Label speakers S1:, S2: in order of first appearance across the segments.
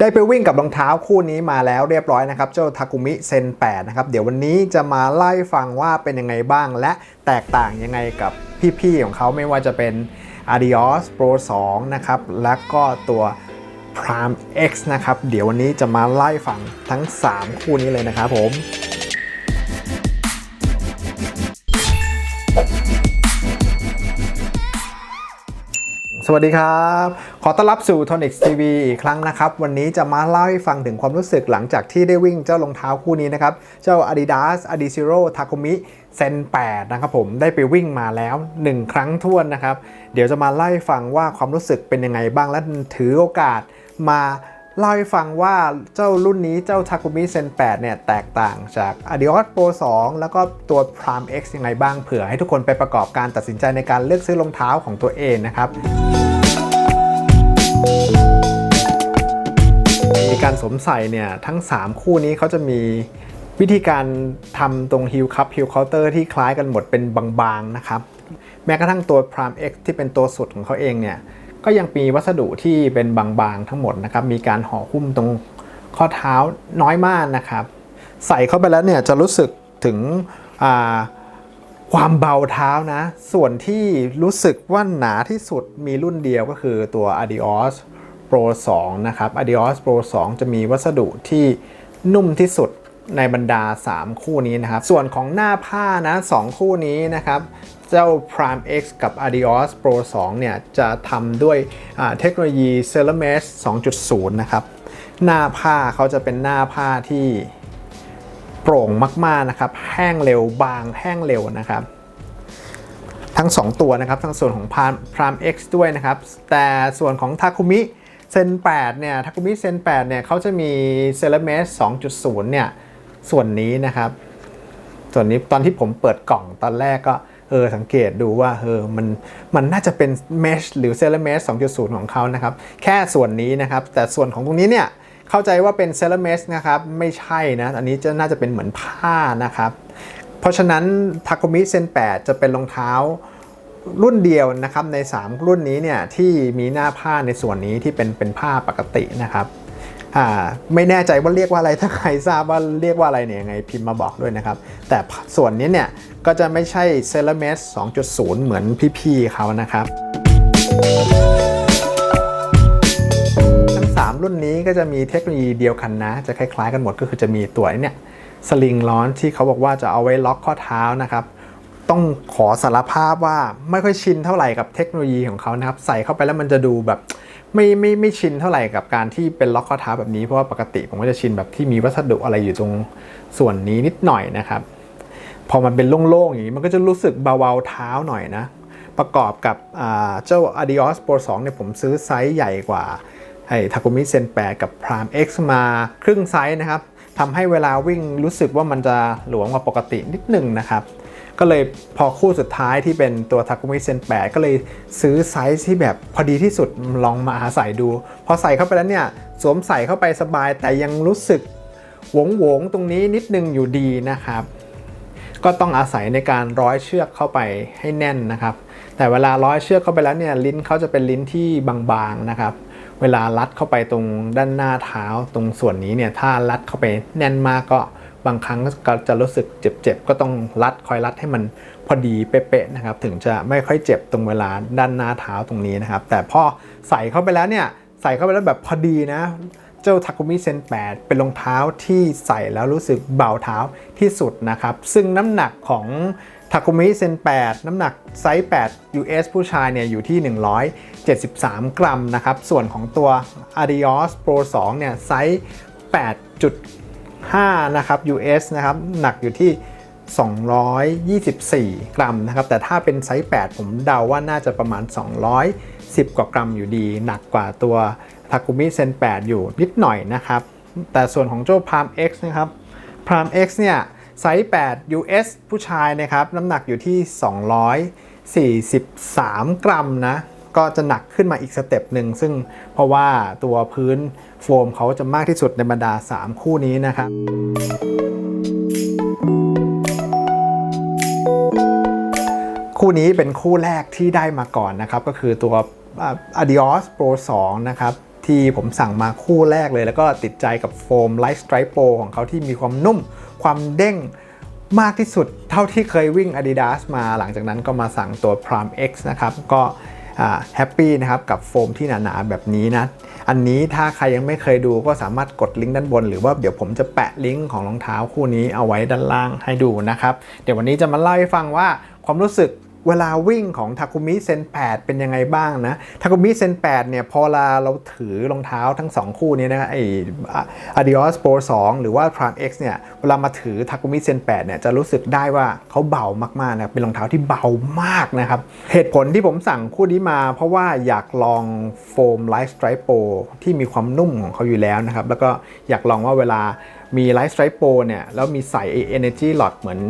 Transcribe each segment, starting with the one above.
S1: ได้ไปวิ่งกับรองเท้าคู่นี้มาแล้วเรียบร้อยนะครับเจ้าทากุมิเซน8นะครับเดี๋ยววันนี้จะมาไล่ฟังว่าเป็นยังไงบ้างและแตกต่างยังไงกับพี่ๆของเขาไม่ว่าจะเป็น Adios Pro 2 นะครับ และก็ตัว Prime X นะครับ เดี๋ยววันนี้จะมาไล่ฟังทั้ง 3 คู่นี้เลยนะครับผม สวัสดีครับ ขอต้อนรับสู่ Tonic TV อีกครั้งนะครับ วันนี้จะมาเล่าให้ฟังถึงความรู้สึกหลังจากที่ได้วิ่งเจ้ารองเท้าคู่นี้นะครับ เจ้า Adidas Adizero Takumi Zen 8นะครับผมได้ไปวิ่งมาแล้ว 1 ครั้งท้วนนะครับ เดี๋ยวจะมาเล่าให้ฟังว่าความรู้สึกเป็นยังไงบ้างและถือโอกาสมาเล่าให้ฟังว่าเจ้ารุ่นนี้เจ้า Takumi Zen 8 เนี่ย แตกต่างจาก Adios Pro 2 แล้วก็ตัว Prime X ยังไงบ้างเผื่อให้ทุกคนไปประกอบการตัดสินใจในการเลือกซื้อรองเท้าของตัวเองนะครับ การสวมใส่เนี่ยทั้ง 3 คู่นี้เขาจะมีวิธีการทำตรงฮิลคัพฮิลเคาน์เตอร์ที่คล้ายกันหมดเป็นบางๆนะครับ แม้กระทั่งตัว Prime X ที่เป็นตัวสุดของเขาเองเนี่ยก็ยังมีวัสดุที่เป็นบางๆทั้งหมดนะครับ มีการห่อหุ้มตรงข้อเท้าน้อยมากนะครับ ใส่เข้าไปแล้วเนี่ยจะรู้สึกถึงความเบาเท้านะ ส่วนที่รู้สึกว่าหนาที่สุดมีรุ่นเดียวก็คือตัว Adios Pro 2 นะครับ Adios Pro 2 จะมีวัสดุที่นุ่มที่สุดในบรรดา 3 คู่นี้นะครับ ส่วนของหน้าผ้านะ 2 คู่นี้นะครับ เจ้า Prime X กับ Adios Pro 2 เนี่ย จะทำด้วยเทคโนโลยี c e r a m e s 2.0 นะครับ หน้าผ้าเขาจะเป็นหน้าผ้าที่โปร่งมาก ๆ นะครับ แห้งเร็วบางแห้งเร็วนะครับทั้ง 2 ตัวนะครับ ทั้งส่วนของ Prime X ด้วยนะครับ แต่ส่วนของ Takumi Zen 8เนี่ย Takumi Zen 8เนี่ยเขาจะมี Ceramesh 2.0 เนี่ย ส่วนนี้นะครับ ส่วนนี้ตอนที่ผมเปิดกล่องตอนแรกก็เออสังเกตดูว่าเออมันมันน่าจะเป็น mesh หรือ Ceramesh 2.0 ของเขานะครับ แค่ส่วนนี้นะครับ แต่ส่วนของตรงนี้เนี่ย เข้าใจว่าเป็น Ceramesh นะครับ ไม่ใช่นะ อันนี้จะน่าจะเป็นเหมือนผ้านะครับ เพราะฉะนั้น Takumi Zen 8จะเป็นรองเท้า รุ่นเดียวนะครับใน 3 รุ่นนี้เนี่ยที่มีหน้าผ้าในส่วนนี้ที่เป็นเป็นผ้าปกตินะครับอ่าไม่แน่ใจว่าเรียกว่าอะไรถ้าใครทราบว่าเรียกว่าอะไรเนี่ยยังไงพิมพ์มาบอกด้วยนะครับ แต่ส่วนนี้เนี่ยก็จะไม่ใช่ c e r a m e s 2.0 เหมือนพี่ๆเขานะครับทั้ง 3 รุ่นนี้ก็จะมีเทคโนโลยีเดียวกันนะ จะคล้ายๆกันหมดก็คือจะมีตัวนี้เนี่ยสลิงล้อนที่เขาบอกว่าจะเอาไว้ล็อกข้อเท้านะครับ ต้องขอสารภาพว่าไม่ค่อยชินเท่าไหร่กับเทคโนโลยีของเขานะครับ ใส่เข้าไปแล้วมันจะดูแบบไม่ไม่ไม่ชินเท่าไหร่กับการที่เป็นล็อกข้อเท้าแบบนี้เพราะว่าปกติผมก็จะชินแบบที่มีวัสดุอะไรอยู่ตรงส่วนนี้นิดหน่อยนะครับ พอมันเป็นโล่งๆอย่างนี้มันก็จะรู้สึกเบาๆเท้าหน่อยนะ ประกอบกับเจ้า Adios Pro 2เนี่ยผมซื้อไซส์ใหญ่กว่าไอ้ Takumi Zen 8กับ Prime X มาครึ่งไซส์นะครับทำให้เวลาวิ่งรู้สึกว่ามันจะหลวมกว่าปกตินิดหนึ่งนะครับ ก็เลยพอคู่สุดท้ายที่เป็นตัว Takumi Zen 8ก็เลยซื้อไซส์ที่แบบพอดีที่สุดลองมาหาใส่ดู พอใส่เข้าไปแล้วเนี่ยสวมใส่เข้าไปสบายแต่ยังรู้สึกหวงหวงตรงนี้นิดนึงอยู่ดีนะครับ ก็ต้องอาศัยในการร้อยเชือกเข้าไปให้แน่นนะครับ แต่เวลาร้อยเชือกเข้าไปแล้วเนี่ยลิ้นเขาจะเป็นลิ้นที่บางๆนะครับ เวลารัดเข้าไปตรงด้านหน้าเท้าตรงส่วนนี้เนี่ยถ้ารัดเข้าไปแน่นมากก็ บางครั้งก็จะรู้สึกเจ็บๆ ก็ต้องรัดคอยรัดให้มันพอดีเป๊ะๆนะครับ ถึงจะไม่ค่อยเจ็บตรงเวลาด้านหน้าเท้าตรงนี้นะครับ แต่พอใส่เข้าไปแล้วเนี่ย ใส่เข้าไปแล้วแบบพอดีนะ เจ้า Takumi Zen 8เป็นรองเท้าที่ใส่แล้วรู้สึกเบาเท้าที่สุดนะครับ ซึ่งน้ำหนักของ Takumi Zen 8น้ำหนักไซส์ 8 US ผู้ชายเนี่ยอยู่ที่ 173 กรัมนะครับ ส่วนของตัว Adios Pro 2 เนี่ยไซส์ 5 นะครับ US นะครับ หนักอยู่ที่ 224 กรัมนะครับ แต่ถ้าเป็นไซส์ 8 ผมเดาว่าน่าจะประมาณ 210 กว่ากรัมอยู่ดี หนักกว่าตัว Takumi Zen 8อยู่นิดหน่อยนะครับ แต่ส่วนของเจ้า Prime X นะครับ Prime X เนี่ยไซส์ 8 US ผู้ชายนะครับ น้ำหนักอยู่ที่ 243 กรัมนะ ก็จะหนักขึ้นมาอีกสเต็ปหนึ่ง ซึ่งเพราะว่าตัวพื้น โฟมเขาจะมากที่สุดในบรรดา 3 คู่นี้นะครับคู่นี้เป็นคู่แรกที่ได้มาก่อนนะครับ ก็คือตัวอ่า Adios Pro 2 นะครับทที่ผมสั่งมาคู่แรกเลย แล้วก็ติดใจกับโฟม Light Stripe Pro ของเขาที่มีความนุ่ม ความเด้งมากที่สุดเท่าที่เคยวิ่ง Adidas มาหลังจากนั้นก็มาสั่งตัว Prime X นะครับ ก็ แฮปปี้นะครับกับโฟมที่หนาๆแบบนี้นะ อันนี้ถ้าใครยังไม่เคยดูก็สามารถกดลิงก์ด้านบน หรือว่าเดี๋ยวผมจะแปะลิงก์ของรองเท้าคู่นี้เอาไว้ด้านล่างให้ดูนะครับ เดี๋ยววันนี้จะมาเล่าให้ฟังว่าความรู้สึก เวลาวิ่งของทาคุมิเซน8เป็นยังไงบ้างนะทาคุมิเซน8เนี่ยพอเราเราถือรองเท้าทั้ง 2 คู่นี้นะไอ Adios Pro 2หรือว่า Prime X เนี่ยเวลามาถือทาคุมิเซน8เนี่ยจะรู้สึกได้ว่าเขาเบามากๆนะเป็นรองเท้าที่เบามากนะครับ เหตุผลที่ผมสั่งคู่นี้มา เพราะว่าอยากลองโฟม Light Stripe Pro ที่มีความนุ่มของเขาอยู่แล้วนะครับ แล้วก็อยากลองว่าเวลา มี Light Stripe Pro เนี่ยแล้วมีใส่ Energy Lot เหมือน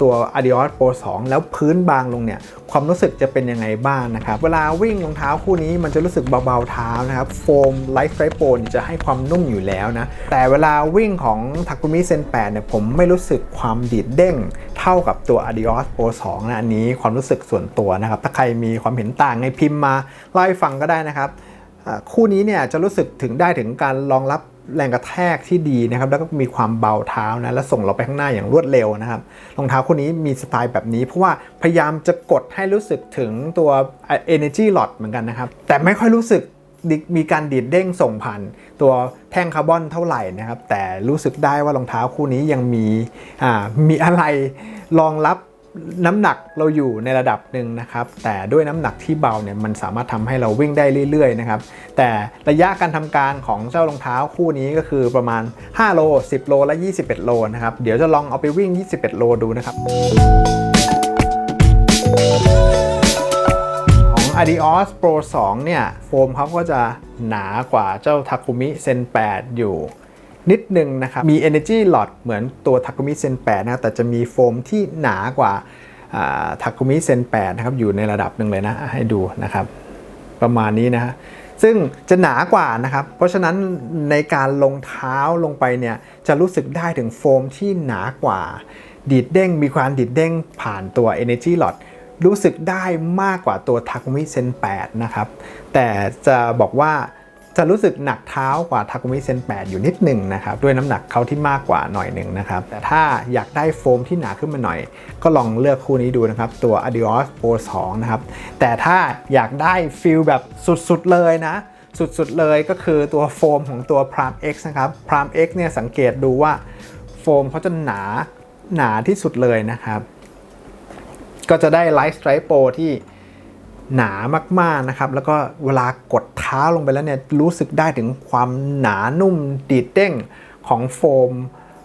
S1: ตัว Adios Pro 2 แล้วพื้นบางลงเนี่ยความรู้สึกจะเป็นยังไงบ้างนะครับ เวลาวิ่งรองเท้าคู่นี้มันจะรู้สึกเบาๆเท้านะครับ โฟม Light Stripe Pro จะให้ความนุ่มอยู่แล้วนะ แต่เวลาวิ่งของ Takumi Sen 8เนี่ยผมไม่รู้สึกความดีดเด้งเท่ากับตัว Adios Pro 2 นะอันนี้ความรู้สึกส่วนตัวนะครับ ถ้าใครมีความเห็นต่างในพิมพ์มาเล่าให้ฟังก็ได้นะครับคู่นี้เนี่ยจะรู้สึกถึงได้ถึงการรองรับ แรงกระแทกที่ดีนะครับ แล้วก็มีความเบาเท้านะและส่งเราไปข้างหน้าอย่างรวดเร็วนะครับรองเท้าคู่นี้มีสไตล์แบบนี้ เพราะว่าพยายามจะกดให้รู้สึกถึงตัว energy lot เหมือนกันนะครับ แต่ไม่ค่อยรู้สึกมีการดีดเด้งส่งผ่านตัวแท่งคาร์บอนเท่าไหร่นะครับ แต่รู้สึกได้ว่ารองเท้าคู่นี้ยังมีมีอะไรรองรับ น้ำหนักเราอยู่ในระดับหนึ่งนะครับ แต่ด้วยน้ำหนักที่เบาเนี่ยมันสามารถทำให้เราวิ่งได้เรื่อยๆนะครับ แต่ระยะการทำการของเจ้ารองเท้าคู่นี้ก็คือประมาณ 5 โล 10 โล และ 21 โลนะครับ เดี๋ยวจะลองเอาไปวิ่ง 21 โลดูนะครับ ของ Adios Pro 2 เนี่ย โฟมเขาก็จะหนากว่าเจ้า Takumi Sen 8 อยู่ นิดนึงนะครับ มี Energy Lot เหมือนตัว Takumi Sen 8นะแต่จะมีโฟมที่หนากว่า Takumi Sen 8นะครับอยู่ในระดับหนึ่งเลยนะ ให้ดูนะครับ ประมาณนี้นะฮะซึ่งจะหนากว่านะครับ เพราะฉะนั้นในการลงเท้าลงไปเนี่ยจะรู้สึกได้ถึงโฟมที่หนากว่า ดีดเด้งมีความดีดเด้งผ่านตัว Energy Lot รู้สึกได้มากกว่าตัว Takumi Sen 8นะครับแต่จะบอกว่า จะรู้สึกหนักเท้ากว่าทากุมิเซน8อยู่นิดหนึ่งนะครับ ด้วยน้ำหนักเขาที่มากกว่าหน่อยหนึ่งนะครับ แต่ถ้าอยากได้โฟมที่หนาขึ้นมาหน่อย ก็ลองเลือกคู่นี้ดูนะครับ ตัว Adios Pro 2 นะครับ แต่ถ้าอยากได้ฟิลแบบสุดๆเลยนะ สุดๆเลยก็คือตัวโฟมของตัว Prime X นะครับ Prime X เนี่ยสังเกตดูว่าโฟมเขาจะหนาหนาที่สุดเลยนะครับ ก็จะได้ Light Stripe Pro ที่ หนามากๆนะครับ แล้วก็เวลากดเท้าลงไปแล้วเนี่ยรู้สึกได้ถึงความหนานุ่มดีดเด้งของโฟม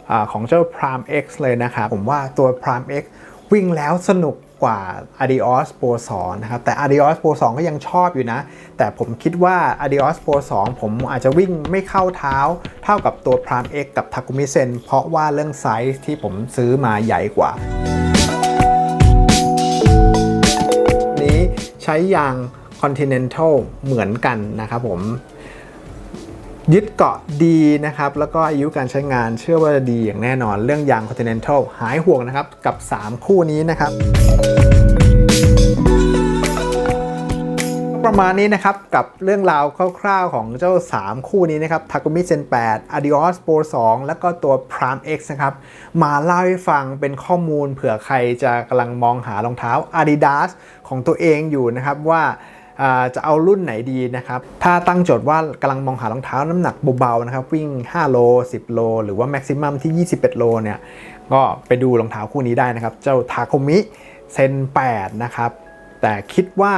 S1: อของเจ้า Prime X เลยนะครับผมว่าตัว Prime X วิ่งแล้วสนุกกว่า Adios Pro 2 นะครับ แต่ Adios Pro 2 ก็ยังชอบอยู่นะ แต่ผมคิดว่า Adios Pro 2 ผมอาจจะวิ่งไม่เข้าเท้า เท่ากับตัว Prime X กับ Takumi Sen เพราะว่าเรื่องไซส์ที่ผมซื้อมาใหญ่กว่า ใช้ยาง Continental เหมือนกันนะครับผม ยึดเกาะดีนะครับ แล้วก็อายุการใช้งานเชื่อว่าจะดีอย่างแน่นอนเรื่องยาง Continental หายห่วงนะครับ กับ 3 คู่นี้นะครับ ประมาณนี้นะครับ กับเรื่องราวคร่าวๆของเจ้า 3 คู่นี้นะครับ Takumi Sen 8 Adios Pro 2 แล้วก็ตัว Prime X นะครับ มาเล่าให้ฟังเป็นข้อมูลเผื่อใครจะกำลังมองหารองเท้า Adidas ของตัวเองอยู่นะครับว่าจะเอารุ่นไหนดีนะครับ ถ้าตั้งโจทย์ว่ากำลังมองหารองเท้าน้ำหนักเบาๆนะครับ วิ่ง 5 โล 10 โล หรือว่าแม็กซิมัมที่ 21 โลเนี่ย ก็ไปดูรองเท้าคู่นี้ได้นะครับ เจ้าทาโคมิเซน8นะครับ แต่คิดว่า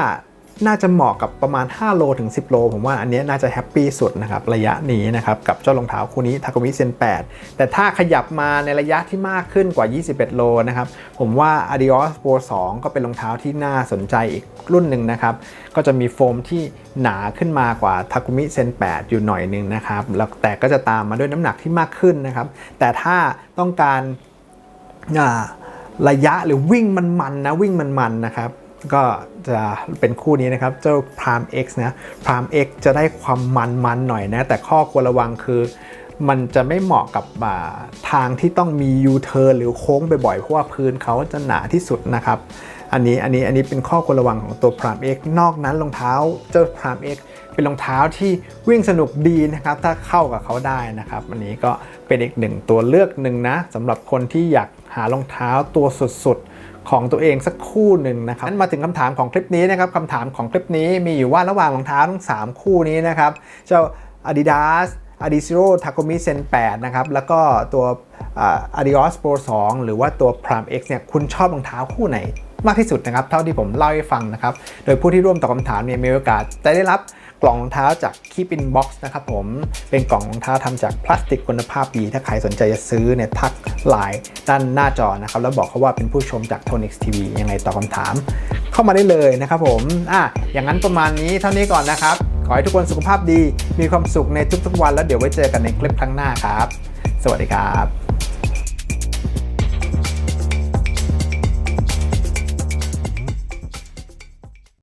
S1: น่าจะเหมาะกับประมาณ 5 โลถึง 10 โล ผมว่าอันนี้น่าจะแฮปปี้สุดนะครับระยะนี้นะครับกับเจ้ารองเท้าคู่นี้ทาโกมิเซน8 แต่ถ้าขยับมาในระยะที่มากขึ้นกว่า 21 โลนะครับผมว่า Adios Pro 2 ก็เป็นรองเท้าที่น่าสนใจอีกรุ่นหนึ่งนะครับก็จะมีโฟมที่หนาขึ้นมากว่าทากุมิเซน8 อยู่หน่อยหนึ่งนะครับแล้วแต่ก็จะตามมาด้วยน้ำหนักที่มากขึ้นนะครับแต่ถ้าต้องการระยะหรือวิ่งมันๆนะวิ่งมันๆนะครับ ก็จะเป็นคู่นี้นะครับ เจ้า Prime X นะ Prime X จะได้ความมันๆหน่อยนะ แต่ข้อควรระวังคือ มันจะไม่เหมาะกับทางที่ต้องมี U-turn หรือโค้งบ่อยๆ เพราะว่าพื้นเขาจะหนาที่สุดนะครับ อันนี้อันนี้อันนี้เป็นข้อควรระวังของตัว Prime X นอกนั้นรองเท้าเจ้า Prime X เเป็นรองเท้าที่วิ่งสนุกดีนะครับ ถ้าเข้ากับเขาได้นะครับ อันนี้ก็เป็นอีกหนึ่งตัวเลือกหนึ่งนะสำหรับคนที่อยากหารองเท้าตัวสุดๆ ของตัวเองสักคู่หนึ่งนะครับงั้นมาถึงคำถามของคลิปนี้นะครับคำถามของคลิปนี้มีอยู่ว่าระหว่างรองเท้าทั้ง 3 คู่นี้นะครับเจ้า Adidas Adizero Takumi Sen 8นะครับ แล้วก็ตัวอา Adios Pro 2 หรือว่าตัว Prime X เนี่ย คุณชอบรองเท้าคู่ไหนมากที่สุดนะครับ เท่าที่ผมเล่าให้ฟังนะครับ โดยผู้ที่ร่วมตอบคำถามเนี่ยมีโอกาสจะได้รับ กล่องรองเท้าจาก Keep in Box นะครับผม เป็นกล่องรองเท้าทำจากพลาสติกคุณภาพดี ถ้าใครสนใจจะซื้อเนี่ยทักไลน์ด้านหน้าจอนะครับ แล้วบอกเขาว่าเป็นผู้ชมจาก Tonix TV ยังไงตอบคำถาม เข้ามาได้เลยนะครับผมอะอย่างนั้นประมาณนี้เท่านี้ก่อนนะครับ ขอให้ทุกคนสุขภาพดี มีความสุขในทุกๆวัน แล้วเดี๋ยวไว้เจอกันในคลิปครั้งหน้าครับ สวัสดีครับ